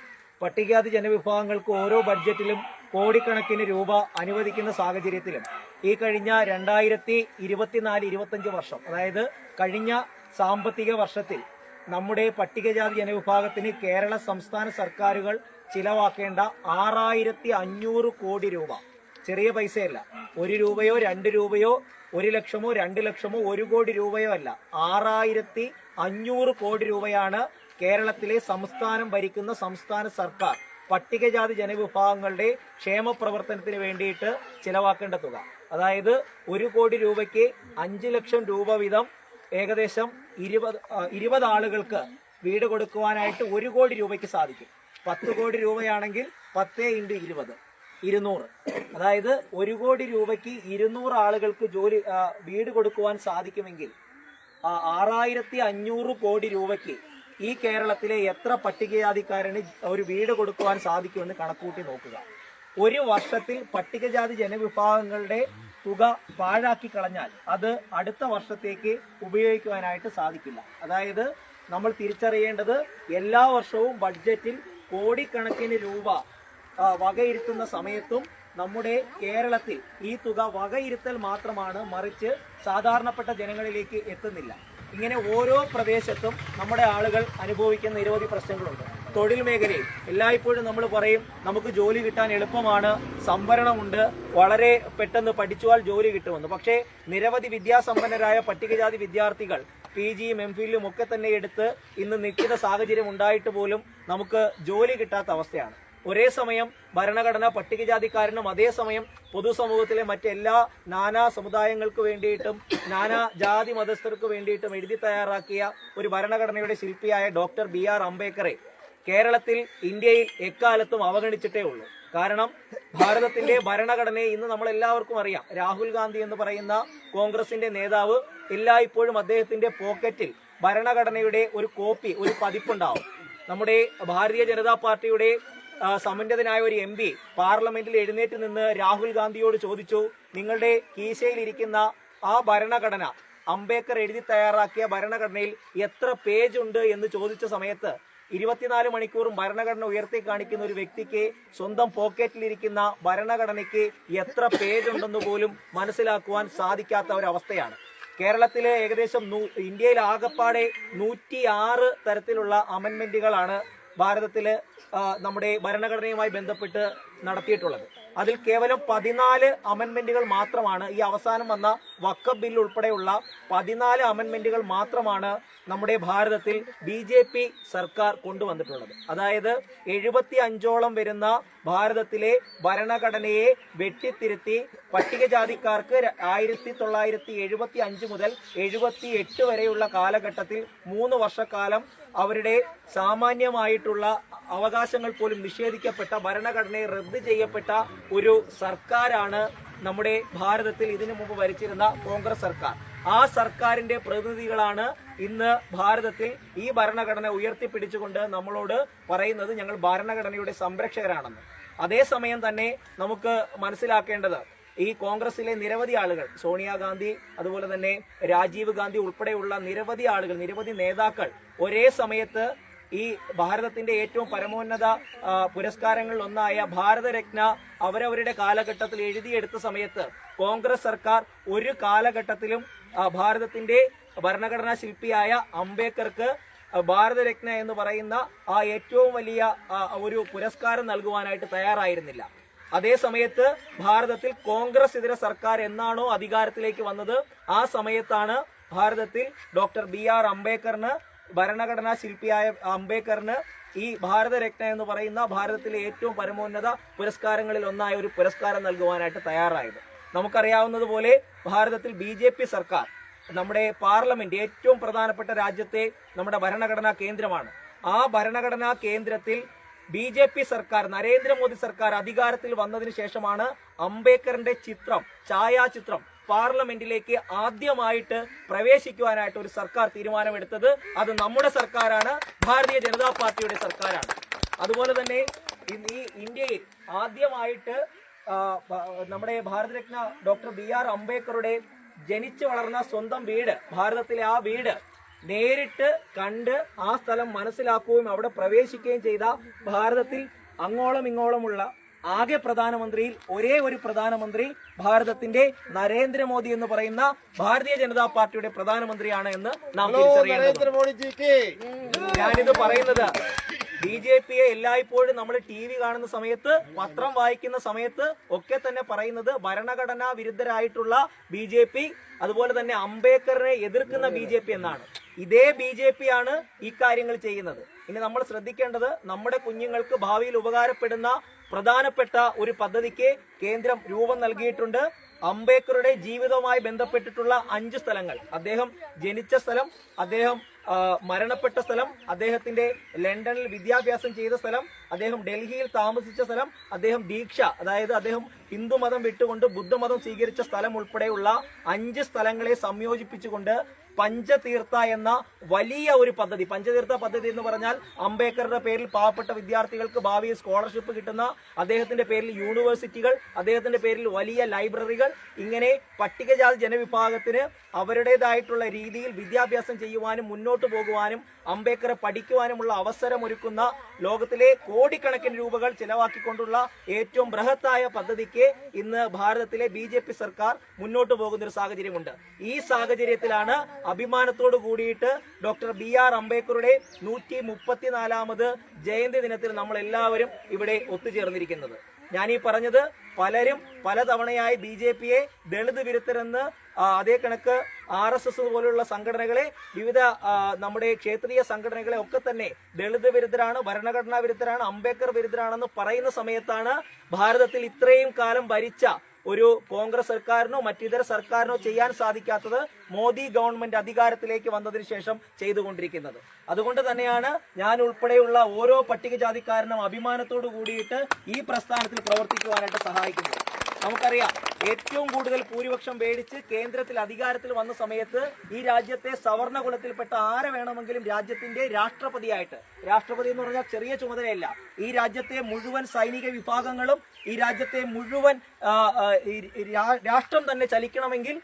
പട്ടികജാതി ജനവിഭാഗങ്ങൾക്ക് ഓരോ ബഡ്ജറ്റിലും കോടിക്കണക്കിന് രൂപ അനുവദിക്കുന്ന സാഹചര്യത്തിലും ഈ കഴിഞ്ഞ രണ്ടായിരത്തി ഇരുപത്തിനാല് ഇരുപത്തഞ്ച് വർഷം അതായത് കഴിഞ്ഞ സാമ്പത്തിക വർഷത്തിൽ നമ്മുടെ പട്ടികജാതി ജനവിഭാഗത്തിന് കേരള സംസ്ഥാന സർക്കാരുകൾ ചിലവാക്കേണ്ട ആറായിരത്തി അഞ്ഞൂറ് കോടി രൂപ. ചെറിയ പൈസയല്ല. ഒരു രൂപയോ രണ്ട് രൂപയോ ഒരു ലക്ഷമോ രണ്ട് ലക്ഷമോ ഒരു കോടി രൂപയോ അല്ല. ആറായിരത്തി അഞ്ഞൂറ് കോടി രൂപയാണ് കേരളത്തിലെ സംസ്ഥാനം ഭരിക്കുന്ന സംസ്ഥാന സർക്കാർ പട്ടികജാതി ജനവിഭാഗങ്ങളുടെ ക്ഷേമ പ്രവർത്തനത്തിന് വേണ്ടിയിട്ട് ചിലവാക്കേണ്ട തുക. അതായത് ഒരു കോടി രൂപയ്ക്ക് അഞ്ച് ലക്ഷം രൂപ വീതം ഏകദേശം ഇരുപത് ഇരുപത് ആളുകൾക്ക് വീട് കൊടുക്കുവാനായിട്ട് ഒരു കോടി രൂപയ്ക്ക് സാധിക്കും. പത്ത് കോടി രൂപയാണെങ്കിൽ പത്ത് ഇന്റു ഇരുപത് ഇരുന്നൂറ്. അതായത് ഒരു കോടി രൂപയ്ക്ക് ഇരുന്നൂറ് ആളുകൾക്ക് ജോലി വീട് കൊടുക്കുവാൻ സാധിക്കുമെങ്കിൽ ആറായിരത്തി അഞ്ഞൂറ് കോടി രൂപയ്ക്ക് ഈ കേരളത്തിലെ എത്ര പട്ടികജാതിക്കാരന് ഒരു വീട് കൊടുക്കുവാൻ സാധിക്കുമെന്ന് കണക്കൂട്ടി നോക്കുക. ഒരു വർഷത്തിൽ പട്ടികജാതി ജനവിഭാഗങ്ങളുടെ തുക പാഴാക്കി കളഞ്ഞാൽ അത് അടുത്ത വർഷത്തേക്ക് ഉപയോഗിക്കുവാനായിട്ട് സാധിക്കില്ല. അതായത് നമ്മൾ തിരിച്ചറിയേണ്ടത് എല്ലാ വർഷവും ബഡ്ജറ്റിൽ കോടിക്കണക്കിന് രൂപ വകയിരുത്തുന്ന സമയത്തും നമ്മുടെ കേരളത്തിൽ ഈ തുക വകയിരുത്തൽ മാത്രമാണ് മറിച്ച് സാധാരണപ്പെട്ട ജനങ്ങളിലേക്ക് എത്തുന്നില്ല. ഇങ്ങനെ ഓരോ പ്രദേശത്തും നമ്മുടെ ആളുകൾ അനുഭവിക്കുന്ന നിരവധി പ്രശ്നങ്ങളുണ്ട്. തൊഴിൽ മേഖലയിൽ എല്ലായ്പ്പോഴും നമ്മൾ പറയും നമുക്ക് ജോലി കിട്ടാൻ എളുപ്പമാണ് സംവരണമുണ്ട് വളരെ പെട്ടെന്ന് പഠിച്ചാൽ ജോലി കിട്ടുമെന്ന്. പക്ഷേ നിരവധി വിദ്യാസമ്പന്നരായ പട്ടികജാതി വിദ്യാർത്ഥികൾ പി ജിയും എം ഫിലും ഒക്കെ തന്നെ എടുത്ത് ഇന്ന് നിൽക്കുന്ന സാഹചര്യം ഉണ്ടായിട്ട് പോലും നമുക്ക് ജോലി കിട്ടാത്ത അവസ്ഥയാണ്. ഒരേ സമയം ഭരണഘടന പട്ടികജാതിക്കാരനും അതേസമയം പൊതുസമൂഹത്തിലെ മറ്റെല്ലാ നാനാ സമുദായങ്ങൾക്ക് വേണ്ടിയിട്ടും നാനാ ജാതി മതസ്ഥർക്ക് വേണ്ടിയിട്ടും എഴുതി തയ്യാറാക്കിയ ഒരു ഭരണഘടനയുടെ ശില്പിയായ ഡോക്ടർ ബി ആർ അംബേദ്കറെ കേരളത്തിൽ ഇന്ത്യയിൽ എക്കാലത്തും അവഗണിച്ചിട്ടേ ഉള്ളൂ. കാരണം ഭാരതത്തിന്റെ ഭരണഘടനയെ ഇന്ന് നമ്മൾ എല്ലാവർക്കും അറിയാം. രാഹുൽ ഗാന്ധി എന്ന് പറയുന്ന കോൺഗ്രസിന്റെ നേതാവ് എല്ലായ്പ്പോഴും അദ്ദേഹത്തിന്റെ പോക്കറ്റിൽ ഭരണഘടനയുടെ ഒരു കോപ്പി ഒരു പതിപ്പുണ്ടാവും. നമ്മുടെ ഭാരതീയ ജനതാ പാർട്ടിയുടെ ആ, സമന്വിതനായ ഒരു എം പി പാർലമെന്റിൽ എഴുന്നേറ്റ് നിന്ന് രാഹുൽ ഗാന്ധിയോട് ചോദിച്ചു നിങ്ങളുടെ കീശയിലിരിക്കുന്ന ആ ഭരണഘടന അംബേദ്കർ എഴുതി തയ്യാറാക്കിയ ഭരണഘടനയിൽ എത്ര പേജ് ഉണ്ട്? എന്ന് ചോദിച്ച സമയത്ത് ഇരുപത്തിനാല് മണിക്കൂറും ഭരണഘടന ഉയർത്തി കാണിക്കുന്ന ഒരു വ്യക്തിക്ക് സ്വന്തം പോക്കറ്റിലിരിക്കുന്ന ഭരണഘടനയ്ക്ക് എത്ര പേജ് ഉണ്ടെന്ന് പോലും മനസ്സിലാക്കുവാൻ സാധിക്കാത്ത ഒരവസ്ഥയാണ്. കേരളത്തിലെ ഏകദേശം ഇന്ത്യയിൽ ആകപ്പാടെ നൂറ്റി ആറ് തരത്തിലുള്ള അമെന്മെന്റുകളാണ് ഭാരതത്തിൽ ആ, നമ്മുടെ ഭരണഘടനയുമായി ബന്ധപ്പെട്ട് നടത്തിയിട്ടുള്ളത്. അതിൽ കേവലം പതിനാല് അമെന്മെന്റുകൾ മാത്രമാണ് ഈ അവസാനം വന്ന വക്ക ബിൽ ഉൾപ്പെടെയുള്ള പതിനാല് അമെന്മെന്റുകൾ മാത്രമാണ് നമ്മുടെ ഭാരതത്തിൽ ബി ജെ പി സർക്കാർ കൊണ്ടുവന്നിട്ടുള്ളത്. അതായത് എഴുപത്തി അഞ്ചോളം വരുന്ന ഭാരതത്തിലെ ഭരണഘടനയെ വെട്ടിത്തിരുത്തി പട്ടികജാതിക്കാർക്ക് ആയിരത്തി തൊള്ളായിരത്തി എഴുപത്തി അഞ്ച് മുതൽ എഴുപത്തി എട്ട് വരെയുള്ള കാലഘട്ടത്തിൽ മൂന്ന് വർഷക്കാലം അവരുടെ സാമാന്യമായിട്ടുള്ള അവകാശങ്ങൾ പോലും നിഷേധിക്കപ്പെട്ട ഭരണഘടനയെ റദ്ദ് ചെയ്യപ്പെട്ട ഒരു സർക്കാരാണ് നമ്മുടെ ഭാരതത്തിൽ ഇതിനു മുമ്പ് ഭരിച്ചിരുന്ന കോൺഗ്രസ് സർക്കാർ. ആ സർക്കാരിന്റെ പ്രതിനിധികളാണ് ഇന്ന് ഭാരതത്തിൽ ഈ ഭരണഘടന ഉയർത്തിപ്പിടിച്ചുകൊണ്ട് നമ്മളോട് പറയുന്നത് ഞങ്ങൾ ഭരണഘടനയുടെ സംരക്ഷകരാണെന്ന്. അതേസമയം തന്നെ നമുക്ക് മനസ്സിലാക്കേണ്ടത് ഈ കോൺഗ്രസിലെ നിരവധി ആളുകൾ സോണിയാഗാന്ധി അതുപോലെ തന്നെ രാജീവ് ഗാന്ധി ഉൾപ്പെടെയുള്ള നിരവധി ആളുകൾ നിരവധി നേതാക്കൾ ഒരേ സമയത്ത് ഈ ഭാരതത്തിന്റെ ഏറ്റവും പരമോന്നത പുരസ്കാരങ്ങളിൽ ഒന്നായ ഭാരതരത്ന അവരവരുടെ കാലഘട്ടത്തിൽ എഴുതിയെടുത്ത സമയത്ത് കോൺഗ്രസ് സർക്കാർ ഒരു കാലഘട്ടത്തിലും ഭാരതത്തിന്റെ ഭരണഘടനാ ശില്പിയായ അംബേദ്കർക്ക് ഭാരതരത്ന എന്ന് പറയുന്ന ആ ഏറ്റവും വലിയ ഒരു പുരസ്കാരം നൽകുവാനായിട്ട് തയ്യാറായിരുന്നില്ല. അതേ സമയത്ത് ഭാരതത്തിൽ കോൺഗ്രസ് ഇതര സർക്കാർ എന്നാണോ അധികാരത്തിലേക്ക് വന്നത്? ആ സമയത്താണ് ഭാരതത്തിൽ ഡോക്ടർ ബി ആർ അംബേദ്കറിന് ഭരണഘടനാ ശില്പിയായ അംബേദ്കറിന് ഈ ഭാരതരത്ന എന്ന് പറയുന്ന ഭാരതത്തിലെ ഏറ്റവും പരമോന്നത പുരസ്കാരങ്ങളിൽ ഒന്നായ ഒരു പുരസ്കാരം നൽകുവാനായിട്ട് തയ്യാറായത്. നമുക്കറിയാവുന്നതുപോലെ ഭാരതത്തിൽ ബി ജെ പി സർക്കാർ നമ്മുടെ പാർലമെന്റ് ഏറ്റവും പ്രധാനപ്പെട്ട രാജ്യത്തെ നമ്മുടെ ഭരണഘടനാ കേന്ദ്രമാണ്. ആ ഭരണഘടനാ കേന്ദ്രത്തിൽ ബി ജെ പി സർക്കാർ നരേന്ദ്രമോദി സർക്കാർ അധികാരത്തിൽ വന്നതിന് ശേഷമാണ് അംബേദ്കറിന്റെ ചിത്രം ഛായാചിത്രം പാർലമെന്റിലേക്ക് ആദ്യമായിട്ട് പ്രവേശിക്കുവാനായിട്ട് ഒരു സർക്കാർ തീരുമാനമെടുത്തത് അത് നമ്മുടെ സർക്കാരാണ്. ഭാരതീയ ജനതാ പാർട്ടിയുടെ സർക്കാരാണ്. അതുപോലെ തന്നെ ഈ ഇന്ത്യയിൽ ആദ്യമായിട്ട് നമ്മുടെ ഭാരതരത്ന ഡോക്ടർ ബി ആർ അംബേദ്കറുടെ ജനിച്ചു വളർന്ന സ്വന്തം വീട് ഭാരതത്തിലെ ആ വീട് നേരിട്ട് കണ്ട് ആ സ്ഥലം മനസ്സിലാക്കുകയും അവിടെ പ്രവേശിക്കുകയും ചെയ്ത ഭാരതത്തിൽ അങ്ങോളം ഇങ്ങോളമുള്ള ആകെ പ്രധാനമന്ത്രിയിൽ ഒരേ ഒരു പ്രധാനമന്ത്രി ഭാരതത്തിന്റെ നരേന്ദ്രമോദി എന്ന് പറയുന്ന ഭാരതീയ ജനതാ പാർട്ടിയുടെ പ്രധാനമന്ത്രിയാണ് എന്ന് നാം ഞാനിത് പറയുന്നത് ബി ജെ പിയെ എല്ലായ്പ്പോഴും നമ്മൾ ടി വി കാണുന്ന സമയത്ത് പത്രം വായിക്കുന്ന സമയത്ത് ഒക്കെ തന്നെ പറയുന്നത് ഭരണഘടനാ വിരുദ്ധരായിട്ടുള്ള ബി ജെ പി അതുപോലെ തന്നെ അംബേദ്കറിനെ എതിർക്കുന്ന ബി ജെ പി എന്നാണ്. ഇതേ ബി ജെ പി ആണ് ഈ കാര്യങ്ങൾ ചെയ്യുന്നത്. ഇനി നമ്മൾ ശ്രദ്ധിക്കേണ്ടത് നമ്മുടെ കുഞ്ഞുങ്ങൾക്ക് ഭാവിയിൽ ഉപകാരപ്പെടുന്ന പ്രധാനപ്പെട്ട ഒരു പദ്ധതിക്ക് കേന്ദ്രം രൂപം നൽകിയിട്ടുണ്ട്. അംബേദ്കറുടെ ജീവിതവുമായി ബന്ധപ്പെട്ടിട്ടുള്ള അഞ്ച് സ്ഥലങ്ങൾ. അദ്ദേഹം ജനിച്ച സ്ഥലം അദ്ദേഹം മരണപ്പെട്ട സ്ഥലം അദ്ദേഹത്തിന്റെ ലണ്ടനിൽ വിദ്യാഭ്യാസം ചെയ്ത സ്ഥലം അദ്ദേഹം ഡൽഹിയിൽ താമസിച്ച സ്ഥലം അദ്ദേഹം ദീക്ഷ അതായത് അദ്ദേഹം ഹിന്ദുമതം വിട്ടുകൊണ്ട് ബുദ്ധമതം സ്വീകരിച്ച സ്ഥലം ഉൾപ്പെടെയുള്ള അഞ്ച് സ്ഥലങ്ങളെ സംയോജിപ്പിച്ചുകൊണ്ട് പഞ്ചതീർത്ഥ എന്ന വലിയ ഒരു പദ്ധതി. പഞ്ചതീർത്ഥ പദ്ധതി എന്ന് പറഞ്ഞാൽ അംബേദ്കറുടെ പേരിൽ പാവപ്പെട്ട വിദ്യാർത്ഥികൾക്ക് ഭാവിയിൽ സ്കോളർഷിപ്പ് കിട്ടുന്ന അദ്ദേഹത്തിന്റെ പേരിൽ യൂണിവേഴ്സിറ്റികൾ അദ്ദേഹത്തിന്റെ പേരിൽ വലിയ ലൈബ്രറികൾ ഇങ്ങനെ പട്ടികജാതി ജനവിഭാഗത്തിന് അവരുടേതായിട്ടുള്ള രീതിയിൽ വിദ്യാഭ്യാസം ചെയ്യുവാനും മുന്നോട്ട് പോകുവാനും അംബേദ്കറെ പഠിക്കുവാനുമുള്ള അവസരമൊരുക്കുന്ന ലോകത്തിലെ കോടിക്കണക്കിന് രൂപകൾ ചെലവാക്കിക്കൊണ്ടുള്ള ഏറ്റവും ബൃഹത്തായ പദ്ധതിക്ക് ഇന്ന് ഭാരതത്തിലെ ബി സർക്കാർ മുന്നോട്ട് പോകുന്ന ഒരു സാഹചര്യമുണ്ട്. ഈ സാഹചര്യത്തിലാണ് അഭിമാനത്തോടു കൂടിയിട്ട് ഡോക്ടർ ബി ആർ അംബേദ്കറുടെ നൂറ്റി മുപ്പത്തിനാലാമത് ജയന്തി ദിനത്തിൽ നമ്മൾ എല്ലാവരും ഇവിടെ ഒത്തുചേർന്നിരിക്കുന്നത്. ഈ പറഞ്ഞത് പലരും പലതവണയായി ബി ജെ പിയെ ദളിത് വിരുദ്ധരെന്ന് അതേ കണക്ക് ആർ എസ് എസ് പോലുള്ള സംഘടനകളെ വിവിധ നമ്മുടെ ക്ഷേത്രീയ സംഘടനകളെ ഒക്കെ തന്നെ ദളിത് വിരുദ്ധരാണ് ഭരണഘടനാ വിരുദ്ധരാണ് അംബേദ്കർ വിരുദ്ധരാണെന്ന് പറയുന്ന സമയത്താണ് ഭാരതത്തിൽ ഇത്രയും കാലം ഭരിച്ച ഒരു കോൺഗ്രസ് സർക്കാരിനോ മറ്റിതര സർക്കാരിനോ ചെയ്യാൻ സാധിക്കാത്തത് മോദി ഗവൺമെന്റ് അധികാരത്തിലേക്ക് വന്നതിന് ശേഷം ചെയ്തുകൊണ്ടിരിക്കുന്നത്. അതുകൊണ്ട് തന്നെയാണ് ഞാൻ ഉൾപ്പെടെയുള്ള ഓരോ പട്ടികജാതിക്കാരനും അഭിമാനത്തോടു കൂടിയിട്ട് ഈ പ്രസ്ഥാനത്തിൽ പ്രവർത്തിക്കുവാനായിട്ട് സഹായിക്കുന്നത്. നമുക്കറിയാം ഏറ്റവും കൂടുതൽ ഭൂരിപക്ഷം മേടിച്ച് കേന്ദ്രത്തിൽ അധികാരത്തിൽ വന്ന സമയത്ത് ഈ രാജ്യത്തെ സവർണകുലത്തിൽപ്പെട്ട ആരെ വേണമെങ്കിലും രാജ്യത്തിന്റെ രാഷ്ട്രപതിയായിട്ട് രാഷ്ട്രപതി എന്ന് പറഞ്ഞാൽ ചെറിയ ചുമതലയല്ല ഈ രാജ്യത്തെ മുഴുവൻ സൈനിക വിഭാഗങ്ങളും ഈ രാജ്യത്തെ മുഴുവൻ രാഷ്ട്രം തന്നെ ചലിക്കണമെങ്കിൽ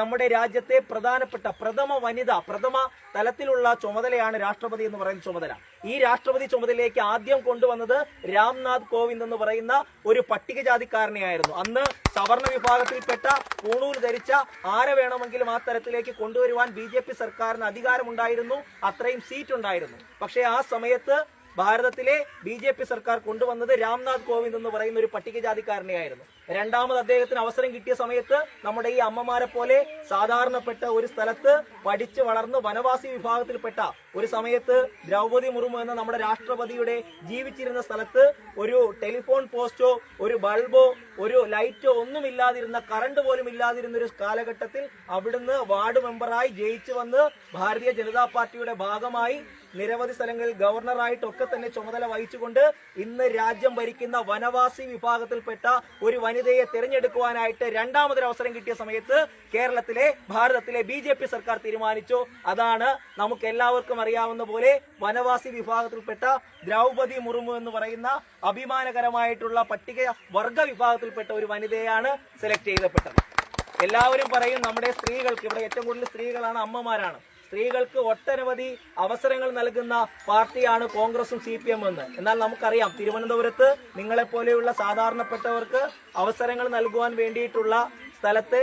നമ്മുടെ രാജ്യത്തെ പ്രധാനപ്പെട്ട പ്രഥമ വനിത പ്രഥമ തലത്തിലുള്ള ചുമതലയാണ് രാഷ്ട്രപതി എന്ന് പറയുന്ന ചുമതല. ഈ രാഷ്ട്രപതി ചുമതലയിലേക്ക് ആദ്യം കൊണ്ടുവന്നത് രാംനാഥ് കോവിന്ദ് എന്ന് പറയുന്ന ഒരു പട്ടികജാതിക്കാരനെയായിരുന്നു. അന്ന് സവർണ വിഭാഗത്തിൽപ്പെട്ട പൂണൂൽ ധരിച്ച ആരെ വേണമെങ്കിലും ആ തരത്തിലേക്ക് കൊണ്ടുവരുവാൻ ബി സർക്കാരിന് അധികാരമുണ്ടായിരുന്നു. അത്രയും സീറ്റ് ഉണ്ടായിരുന്നു പക്ഷേ ആ സമയത്ത് ഭാരതത്തിലെ ബി ജെ പി സർക്കാർ കൊണ്ടുവന്നത് രാംനാഥ് കോവിന്ദ് എന്ന് പറയുന്ന ഒരു പട്ടികജാതിക്കാരനെയായിരുന്നു. രണ്ടാമത് അദ്ദേഹത്തിന് അവസരം കിട്ടിയ സമയത്ത് നമ്മുടെ ഈ അമ്മമാരെ പോലെ സാധാരണപ്പെട്ട ഒരു സ്ഥലത്ത് പഠിച്ചു വളർന്ന് വനവാസി വിഭാഗത്തിൽപ്പെട്ട ഒരു സമയത്ത് ദ്രൗപതി മുർമു എന്ന നമ്മുടെ രാഷ്ട്രപതിയുടെ ജീവിച്ചിരുന്ന സ്ഥലത്ത് ഒരു ടെലിഫോൺ പോസ്റ്റോ ഒരു ബൾബോ ഒരു ലൈറ്റോ ഒന്നും ഇല്ലാതിരുന്ന കറണ്ട് പോലും ഇല്ലാതിരുന്ന ഒരു കാലഘട്ടത്തിൽ അവിടുന്ന് വാർഡ് മെമ്പറായി ജയിച്ചു വന്ന് ഭാരതീയ ജനതാ പാർട്ടിയുടെ ഭാഗമായി നിരവധി സ്ഥലങ്ങളിൽ ഗവർണറായിട്ടൊക്കെ തന്നെ ചുമതല വഹിച്ചുകൊണ്ട് ഇന്ന് രാജ്യം ഭരിക്കുന്ന വനവാസി വിഭാഗത്തിൽപ്പെട്ട ഒരു വനിതയെ തിരഞ്ഞെടുക്കുവാനായിട്ട് രണ്ടാമതൊരു അവസരം കിട്ടിയ സമയത്ത് കേരളത്തിലെ ഭാരതത്തിലെ ബി സർക്കാർ തീരുമാനിച്ചു. അതാണ് നമുക്ക് എല്ലാവർക്കും അറിയാവുന്ന പോലെ വനവാസി വിഭാഗത്തിൽപ്പെട്ട ദ്രൗപതി മുർമു എന്ന് പറയുന്ന അഭിമാനകരമായിട്ടുള്ള പട്ടിക വർഗ വിഭാഗത്തിൽപ്പെട്ട ഒരു വനിതയാണ് സെലക്ട് ചെയ്യപ്പെട്ടത് എല്ലാവരും പറയും നമ്മുടെ സ്ത്രീകൾക്ക് ഇവിടെ ഏറ്റവും കൂടുതൽ സ്ത്രീകളാണ് അമ്മമാരാണ്. സ്ത്രീകൾക്ക് ഒട്ടനവധി അവസരങ്ങൾ നൽകുന്ന പാർട്ടിയാണ് കോൺഗ്രസും സി പി എം എന്ന്. എന്നാൽ നമുക്കറിയാം തിരുവനന്തപുരത്ത് നിങ്ങളെപ്പോലെയുള്ള സാധാരണപ്പെട്ടവർക്ക് അവസരങ്ങൾ നൽകുവാൻ വേണ്ടിയിട്ടുള്ള സ്ഥലത്തെ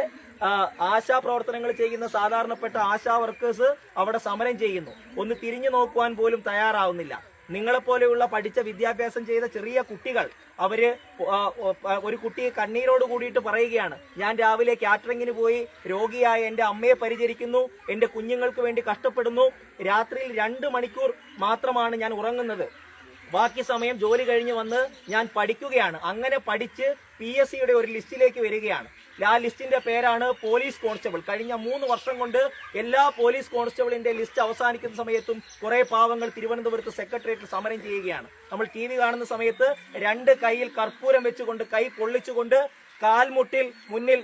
ആശാ പ്രവർത്തനങ്ങൾ ചെയ്യുന്ന സാധാരണപ്പെട്ട ആശാ വർക്കേഴ്സ് അവിടെ സമരം ചെയ്യുന്നു. ഒന്ന് തിരിഞ്ഞു നോക്കുവാൻ പോലും തയ്യാറാവുന്നില്ല. നിങ്ങളെപ്പോലെയുള്ള പഠിച്ച വിദ്യാഭ്യാസം ചെയ്ത ചെറിയ കുട്ടികൾ അവർ ഒരു കുട്ടി കണ്ണീരോട് കൂടിയിട്ട് പറയുകയാണ് ഞാൻ രാവിലെ കാറ്ററിംഗിന് പോയി രോഗിയായ എന്റെ അമ്മയെ പരിചരിക്കുന്നു എന്റെ കുഞ്ഞുങ്ങൾക്ക് വേണ്ടി കഷ്ടപ്പെടുന്നു രാത്രിയിൽ രണ്ട് മണിക്കൂർ മാത്രമാണ് ഞാൻ ഉറങ്ങുന്നത്. ബാക്കി സമയം ജോലി കഴിഞ്ഞ് വന്ന് ഞാൻ പഠിക്കുകയാണ്. അങ്ങനെ പഠിച്ച് പി ഒരു ലിസ്റ്റിലേക്ക് വരികയാണ്. ആ ലിസ്റ്റിന്റെ പേരാണ് പോലീസ് കോൺസ്റ്റബിൾ. കഴിഞ്ഞ മൂന്ന് വർഷം കൊണ്ട് എല്ലാ പോലീസ് കോൺസ്റ്റബിളിന്റെ ലിസ്റ്റ് അവസാനിക്കുന്ന സമയത്തും കുറെ പാവങ്ങൾ തിരുവനന്തപുരത്ത് സെക്രട്ടേറിയറ്റിൽ സമരം ചെയ്യുകയാണ്. നമ്മൾ ടി വി കാണുന്ന സമയത്ത് രണ്ട് കൈയിൽ കർപ്പൂരം വെച്ചുകൊണ്ട് കൈ പൊള്ളിച്ചുകൊണ്ട് കാൽമുട്ടിൽ മുന്നിൽ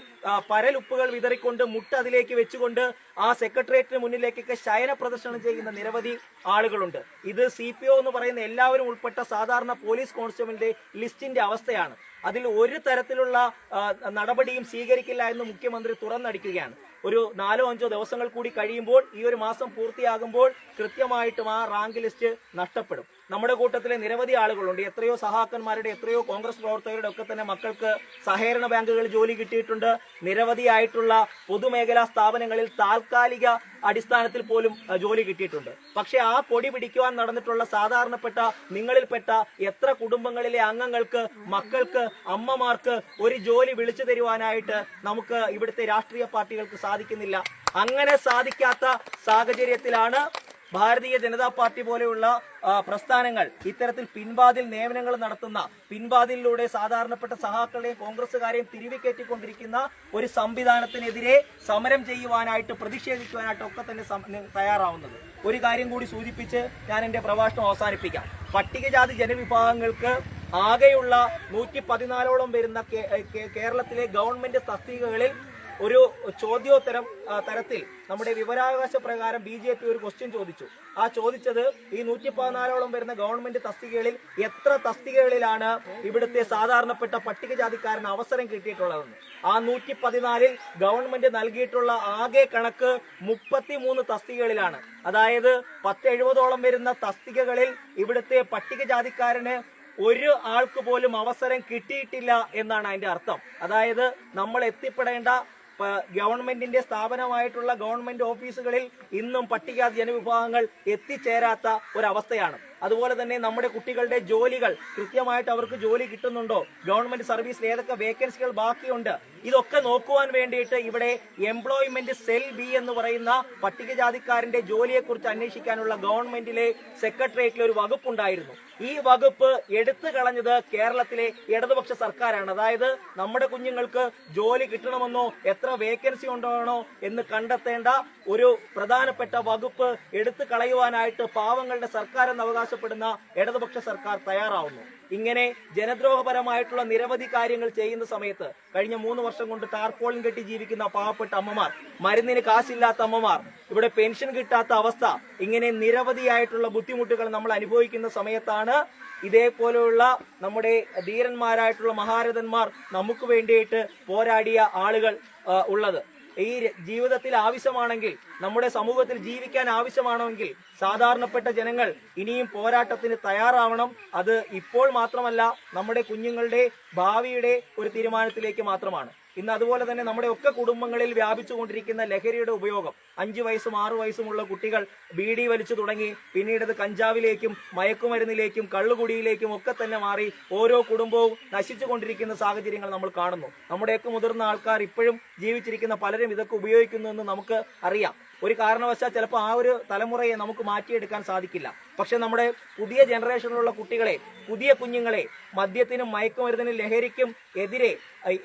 പരലുപ്പുകൾ വിതറിക്കൊണ്ട് മുട്ട അതിലേക്ക് വെച്ചുകൊണ്ട് ആ സെക്രട്ടേറിയറ്റിന് മുന്നിലേക്കൊക്കെ ശയന പ്രദർശനം ചെയ്യുന്ന നിരവധി ആളുകളുണ്ട്. ഇത് സി എന്ന് പറയുന്ന എല്ലാവരും ഉൾപ്പെട്ട സാധാരണ പോലീസ് കോൺസ്റ്റബിളിന്റെ ലിസ്റ്റിന്റെ അവസ്ഥയാണ്. അതിൽ ഒരു തരത്തിലുള്ള നടപടിയും സ്വീകരിക്കില്ല എന്ന് മുഖ്യമന്ത്രി തുറന്നടിക്കുകയാണ്. ഒരു നാലോ അഞ്ചോ ദിവസങ്ങൾ കൂടി കഴിയുമ്പോൾ ഈ ഒരു മാസം പൂർത്തിയാകുമ്പോൾ കൃത്യമായിട്ടും ആ റാങ്ക് ലിസ്റ്റ് നഷ്ടപ്പെടും. നമ്മുടെ കൂട്ടത്തിലെ നിരവധി ആളുകളുണ്ട്. എത്രയോ സഹാക്കന്മാരുടെ എത്രയോ കോൺഗ്രസ് പ്രവർത്തകരുടെ ഒക്കെ തന്നെ മക്കൾക്ക് സഹകരണ ബാങ്കുകളിൽ ജോലി കിട്ടിയിട്ടുണ്ട്. നിരവധിയായിട്ടുള്ള പൊതുമേഖലാ സ്ഥാപനങ്ങളിൽ താൽക്കാലിക അടിസ്ഥാനത്തിൽ പോലും ജോലി കിട്ടിയിട്ടുണ്ട്. പക്ഷേ ആ കൊടി പിടിക്കുവാൻ നടന്നിട്ടുള്ള സാധാരണപ്പെട്ട നിങ്ങളിൽപ്പെട്ട എത്ര കുടുംബങ്ങളിലെ അംഗങ്ങൾക്ക് മക്കൾക്ക് അമ്മമാർക്ക് ഒരു ജോലി വിളിച്ചു തരുവാനായിട്ട് നമുക്ക് ഇവിടുത്തെ രാഷ്ട്രീയ പാർട്ടികൾക്ക് സാധിക്കുന്നില്ല. അങ്ങനെ സാധിക്കാത്ത സാഹചര്യത്തിലാണ് ഭാരതീയ ജനതാ പാർട്ടി പോലെയുള്ള പ്രസ്ഥാനങ്ങൾ ഇത്തരത്തിൽ പിൻവാതിൽ നിയമനങ്ങൾ നടത്തുന്ന പിൻവാതിലിലൂടെ സാധാരണപ്പെട്ട സഹാക്കളെയും കോൺഗ്രസുകാരെയും തിരുവിക്കേറ്റിക്കൊണ്ടിരിക്കുന്ന ഒരു സംവിധാനത്തിനെതിരെ സമരം ചെയ്യുവാനായിട്ട് പ്രതിഷേധിക്കുവാനായിട്ട് ഒക്കെ തന്നെ തയ്യാറാവുന്നത്. ഒരു കാര്യം കൂടി സൂചിപ്പിച്ച് ഞാൻ എന്റെ പ്രഭാഷണം അവസാനിപ്പിക്കാം. പട്ടികജാതി ജനവിഭാഗങ്ങൾക്ക് ആകെയുള്ള നൂറ്റി പതിനാലോളം വരുന്ന കേരളത്തിലെ ഗവൺമെന്റ് തസ്തികകളിൽ ഒരു ചോദ്യോത്തരം തരത്തിൽ നമ്മുടെ വിവരാവകാശ പ്രകാരം ബി ജെ പി ഒരു ക്വസ്റ്റ്യൻ ചോദിച്ചു. ആ ചോദിച്ചത് ഈ നൂറ്റി പതിനാലോളം വരുന്ന ഗവൺമെന്റ് തസ്തികകളിൽ എത്ര തസ്തികകളിലാണ് ഇവിടുത്തെ സാധാരണപ്പെട്ട പട്ടികജാതിക്കാരന് അവസരം കിട്ടിയിട്ടുള്ളതെന്ന്. ആ നൂറ്റി പതിനാലിൽ ഗവൺമെന്റ് നൽകിയിട്ടുള്ള ആകെ കണക്ക് മുപ്പത്തിമൂന്ന് തസ്തികകളിലാണ്. അതായത് പത്തെഴുപതോളം വരുന്ന തസ്തികകളിൽ ഇവിടുത്തെ പട്ടികജാതിക്കാരന് ഒരു ആൾക്ക് പോലും അവസരം കിട്ടിയിട്ടില്ല എന്നാണ് അതിന്റെ അർത്ഥം. അതായത് നമ്മൾ എത്തിപ്പെടേണ്ട ഗവൺമെന്റിന്റെ സ്ഥാപനമായിട്ടുള്ള ഗവൺമെന്റ് ഓഫീസുകളിൽ ഇന്നും പട്ടികജാതി ജനവിഭാഗങ്ങൾ എത്തിച്ചേരാത്ത ഒരവസ്ഥയാണ്. അതുപോലെ തന്നെ നമ്മുടെ കുട്ടികളുടെ ജോലികൾ കൃത്യമായിട്ട് അവർക്ക് ജോലി കിട്ടുന്നുണ്ടോ? ഗവൺമെന്റ് സർവീസിൽ ഏതൊക്കെ വേക്കൻസികൾ ബാക്കിയുണ്ട്? ഇതൊക്കെ നോക്കുവാൻ വേണ്ടിയിട്ട് ഇവിടെ എംപ്ലോയ്മെന്റ് സെൽ ബി എന്ന് പറയുന്ന പട്ടികജാതിക്കാരന്റെ ജോലിയെക്കുറിച്ച് അന്വേഷിക്കാനുള്ള ഗവൺമെന്റിലെ സെക്രട്ടേറിയറ്റിൽ ഒരു വകുപ്പുണ്ടായിരുന്നു. ഈ വകുപ്പ് എടുത്തു കളഞ്ഞത് കേരളത്തിലെ ഇടതുപക്ഷ സർക്കാരാണ്. അതായത് നമ്മുടെ കുഞ്ഞുങ്ങൾക്ക് ജോലി കിട്ടണമെന്നോ എത്ര വേക്കൻസി ഉണ്ടോണോ എന്ന് കണ്ടെത്തേണ്ട ഒരു പ്രധാനപ്പെട്ട വകുപ്പ് എടുത്തു കളയുവാനായിട്ട് പാവങ്ങളുടെ സർക്കാരെന്ന് അവകാശപ്പെടുന്ന ഇടതുപക്ഷ സർക്കാർ തയ്യാറാവുന്നു. ഇങ്ങനെ ജനദ്രോഹപരമായിട്ടുള്ള നിരവധി കാര്യങ്ങൾ ചെയ്യുന്ന സമയത്ത് കഴിഞ്ഞ മൂന്ന് വർഷം കൊണ്ട് ടാർപോളിൻ കെട്ടി ജീവിക്കുന്ന പാവപ്പെട്ട അമ്മമാർ മരുന്നിന് കാശില്ലാത്ത അമ്മമാർ ഇവിടെ പെൻഷൻ കിട്ടാത്ത അവസ്ഥ ഇങ്ങനെ നിരവധിയായിട്ടുള്ള ബുദ്ധിമുട്ടുകൾ നമ്മൾ അനുഭവിക്കുന്ന സമയത്താണ് ഇതേപോലെയുള്ള നമ്മുടെ ധീരന്മാരായിട്ടുള്ള മഹാരഥന്മാർ നമുക്ക് വേണ്ടിയിട്ട് പോരാടിയ ആളുകൾ ഉള്ളത്. ഈ ജീവിതത്തിൽ ആവശ്യമാണെങ്കിൽ നമ്മുടെ സമൂഹത്തിൽ ജീവിക്കാൻ ആവശ്യമാണെങ്കിൽ സാധാരണപ്പെട്ട ജനങ്ങൾ ഇനിയും പോരാട്ടത്തിന് തയ്യാറാവണം. അത് ഇപ്പോൾ മാത്രമല്ല നമ്മുടെ കുഞ്ഞുങ്ങളുടെ ഭാവിയുടെ ഒരു തീരുമാനത്തിലേക്ക് മാത്രമാണ്. ഇന്ന് അതുപോലെ തന്നെ നമ്മുടെ ഒക്കെ കുടുംബങ്ങളിൽ വ്യാപിച്ചുകൊണ്ടിരിക്കുന്ന ലഹരിയുടെ ഉപയോഗം. അഞ്ചു വയസ്സും ആറു വയസ്സുമുള്ള കുട്ടികൾ ബീഡി വലിച്ചു തുടങ്ങി പിന്നീട് അത് കഞ്ചാവിലേക്കും മയക്കുമരുന്നിലേക്കും കള്ളുകുടിയിലേക്കും ഒക്കെ തന്നെ മാറി ഓരോ കുടുംബവും നശിച്ചുകൊണ്ടിരിക്കുന്ന സാഹചര്യങ്ങൾ നമ്മൾ കാണുന്നു. നമ്മുടെയൊക്കെ മുതിർന്ന ആൾക്കാർ ഇപ്പോഴും ജീവിച്ചിരിക്കുന്ന പലരും ഇതൊക്കെ ഉപയോഗിക്കുന്നു എന്ന് നമുക്ക് അറിയാം. ഒരു കാരണവശാൽ ചിലപ്പോൾ ആ ഒരു തലമുറയെ നമുക്ക് മാറ്റിയെടുക്കാൻ സാധിക്കില്ല. പക്ഷെ നമ്മുടെ പുതിയ ജനറേഷനിലുള്ള കുട്ടികളെ പുതിയ കുഞ്ഞുങ്ങളെ മദ്യത്തിനും മയക്കുമരുന്നിനും ലഹരിക്കും എതിരെ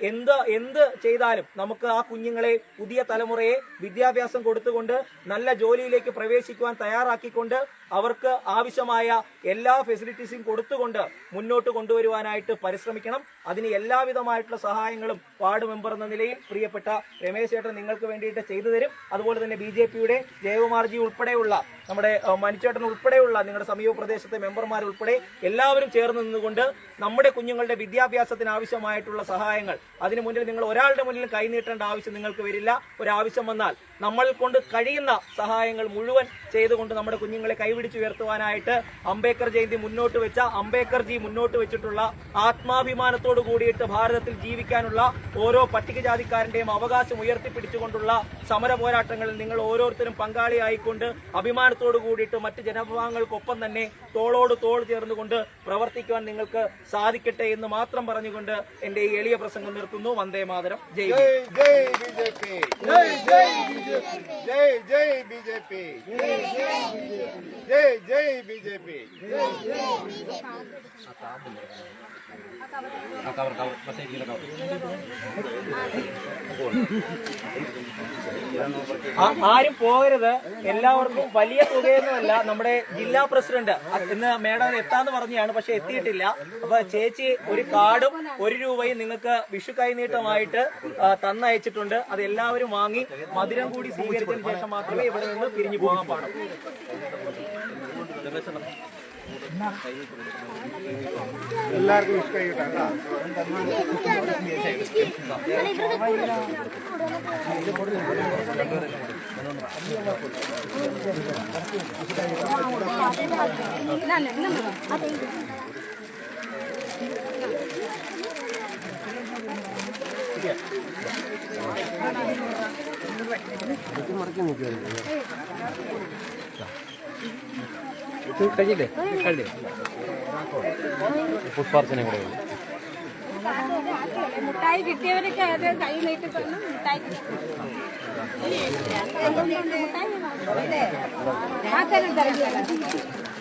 എന്ത് എന്ത് ചെയ്താലും നമുക്ക് ആ കുഞ്ഞുങ്ങളെ പുതിയ തലമുറയെ വിദ്യാഭ്യാസം കൊടുത്തുകൊണ്ട് നല്ല ജോലിയിലേക്ക് പ്രവേശിക്കുവാൻ തയ്യാറാക്കിക്കൊണ്ട് അവർക്ക് ആവശ്യമായ എല്ലാ ഫെസിലിറ്റീസും കൊടുത്തുകൊണ്ട് മുന്നോട്ട് കൊണ്ടുവരുവാനായിട്ട് പരിശ്രമിക്കണം. അതിന് എല്ലാവിധമായിട്ടുള്ള സഹായങ്ങളും വാർഡ് മെമ്പർ എന്ന നിലയിൽ പ്രിയപ്പെട്ട രമേശ് ചേട്ടൻ നിങ്ങൾക്ക് വേണ്ടിയിട്ട് ചെയ്തു തരും. അതുപോലെ തന്നെ ബി ജെ പിയുടെ ജയകുമാർജി ഉൾപ്പെടെയുള്ള നമ്മുടെ മനുച്ചേട്ടൻ ഉൾപ്പെടെയുള്ള നിങ്ങളുടെ സമീപ പ്രദേശത്തെ മെമ്പർമാർ ഉൾപ്പെടെ എല്ലാവരും ചേർന്ന് നിന്നുകൊണ്ട് നമ്മുടെ കുഞ്ഞുങ്ങളുടെ വിദ്യാഭ്യാസത്തിന് ആവശ്യമായിട്ടുള്ള സഹായങ്ങൾ അതിനു മുന്നിൽ നിങ്ങൾ ഒരാളുടെ മുന്നിൽ കൈനീട്ടേണ്ട ആവശ്യം നിങ്ങൾക്ക് വരില്ല. ഒരാവശ്യം വന്നാൽ നമ്മൾ കൊണ്ട് കഴിയുന്ന സഹായങ്ങൾ മുഴുവൻ ചെയ്തുകൊണ്ട് നമ്മുടെ കുഞ്ഞുങ്ങളെ കൈപിടിച്ചുയർത്തുവാനായിട്ട് അംബേദ്കർ ജയന്തി മുന്നോട്ട് വെച്ച അംബേദ്കർ ജി മുന്നോട്ട് വെച്ചിട്ടുള്ള ആത്മാഭിമാനത്തോട് കൂടിയിട്ട് ഭാരതത്തിൽ ജീവിക്കാനുള്ള ഓരോ പട്ടികജാതിക്കാരന്റെയും അവകാശം ഉയർത്തിപ്പിടിച്ചുകൊണ്ടുള്ള സമര പോരാട്ടങ്ങളിൽ നിങ്ങൾ ഓരോരുത്തരും പങ്കാളിയായിക്കൊണ്ട് അഭിമാനത്തോട് കൂടിയിട്ട് മറ്റ് ജനവിഭാഗങ്ങൾക്കൊപ്പം തന്നെ തോളോട് തോൾ ചേർന്നുകൊണ്ട് പ്രവർത്തിക്കുവാൻ നിങ്ങൾക്ക് സാധിക്കട്ടെ എന്ന് മാത്രം പറഞ്ഞുകൊണ്ട് എന്റെ ഈ എളിയ പ്രസംഗം നിർത്തുന്നു. വന്ദേ മാതരം. ജയ് ജയ് ബി ജെ പി. ജയ് ജയ് ബി ജെ പി. ജയ് കവർ കവർ. കിലോ ആ- ആരും പോകരുത്. എല്ലാവർക്കും വലിയ തുകയൊന്നുമല്ല. നമ്മുടെ ജില്ലാ പ്രസിഡന്റ് ഇന്ന് മേഡം എത്താന്ന് പറഞ്ഞാണ് പക്ഷെ എത്തിയിട്ടില്ല. അപ്പൊ ചേച്ചി ഒരു കാർഡും ഒരു രൂപയും നിങ്ങൾക്ക് വിഷു കൈനീട്ടമായിട്ട് തന്നയച്ചിട്ടുണ്ട്. അത് എല്ലാവരും വാങ്ങി മധുരം കൂടി സ്വീകരിച്ചതിന് ശേഷം മാത്രമേ ഇവിടെ നിന്ന് പിരിഞ്ഞു പോകാൻ പാടുള്ളൂ. എല്ലാവർക്കും ഇഷ്ടമായി കഴിഞ്ഞില്ലേ പുഷ്പാർച്ചന കൂടെ മുട്ടായി കിട്ടിയവരൊക്കെ അത് കൈ നീട്ടി തന്നു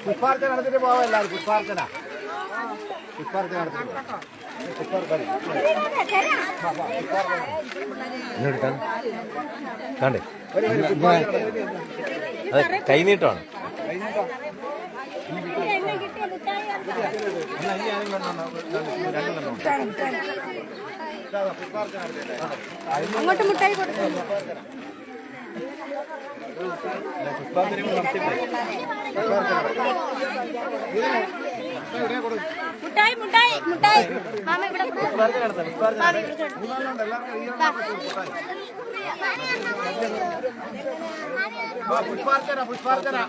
പുഷ്പാർച്ചന നടത്തിട്ട് പോവാം എല്ലാവരും. പുഷ്പാർച്ചന. പുഷ്പാർച്ച നടത്തിട്ട്. കണ്ടേ? കൈ അങ്ങോട്ട് മുട്ടായി കൊടുത്തു മുട്ടായി മുട്ടായി മുട്ടായി. മാമ ഇവിടെ പുഷ്പാർച്ചന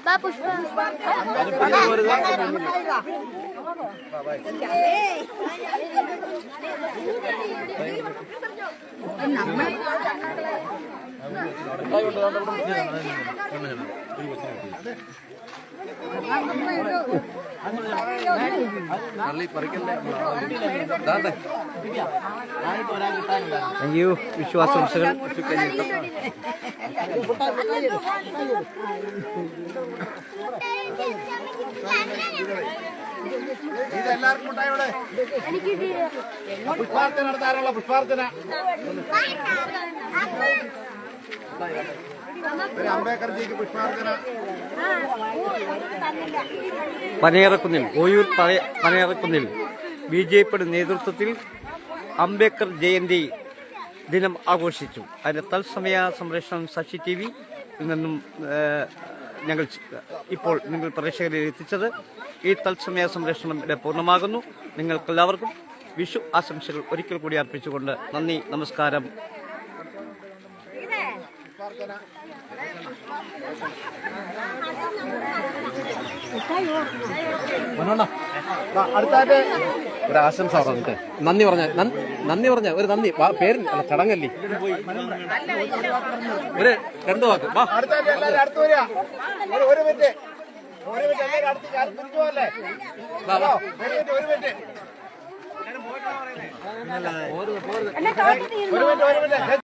താങ്ക് യു വിശ്വാസംസകൾ ഇത് എല്ലാവർക്കും ഉണ്ടായി ഇവിടെ പുഷ്പാർത്ഥന നടത്താറുള്ള പുഷ്പാർത്ഥന പനയറക്കുന്നിൽ ഓയൂർ പനയ- പനയറക്കുന്നിൽ ബി ജെ പിയുടെ നേതൃത്വത്തിൽ അംബേദ്കർ ജയന്തി ദിനം ആഘോഷിച്ചു. അതിന്റെ തത്സമയ സംപ്രേഷണം സച്ചി ടി വി നിന്നും ഞങ്ങൾ ഇപ്പോൾ നിങ്ങൾ പ്രേക്ഷകരിൽ എത്തിച്ചത് ഈ തത്സമയ സംരക്ഷണം ഇവിടെ പൂർണമാകുന്നു. നിങ്ങൾക്കെല്ലാവർക്കും വിഷു ആശംസകൾ ഒരിക്കൽ കൂടി അർപ്പിച്ചുകൊണ്ട് നന്ദി നമസ്കാരം. അടുത്തായിട്ട് ഒരു ആശംസ പറഞ്ഞിട്ട് നന്ദി പറഞ്ഞ നന്ദി പറഞ്ഞ ഒരു നന്ദി. പേര് അല്ല ചടങ്ങല്ലേ? ഒരു രണ്ടു വാക്ക്. ഒരു ഒരു മിനിറ്റ്. ഒരു മിനിറ്റ് എല്ലാവരും അടുത്ത് ഞാൻ തിരിച്ചു പോകല്ലേ ഒരു മിനിറ്റ് ഒരു മിനിറ്റ്. ഒരു മിനിറ്റ് ഒരു മിനിറ്റ്.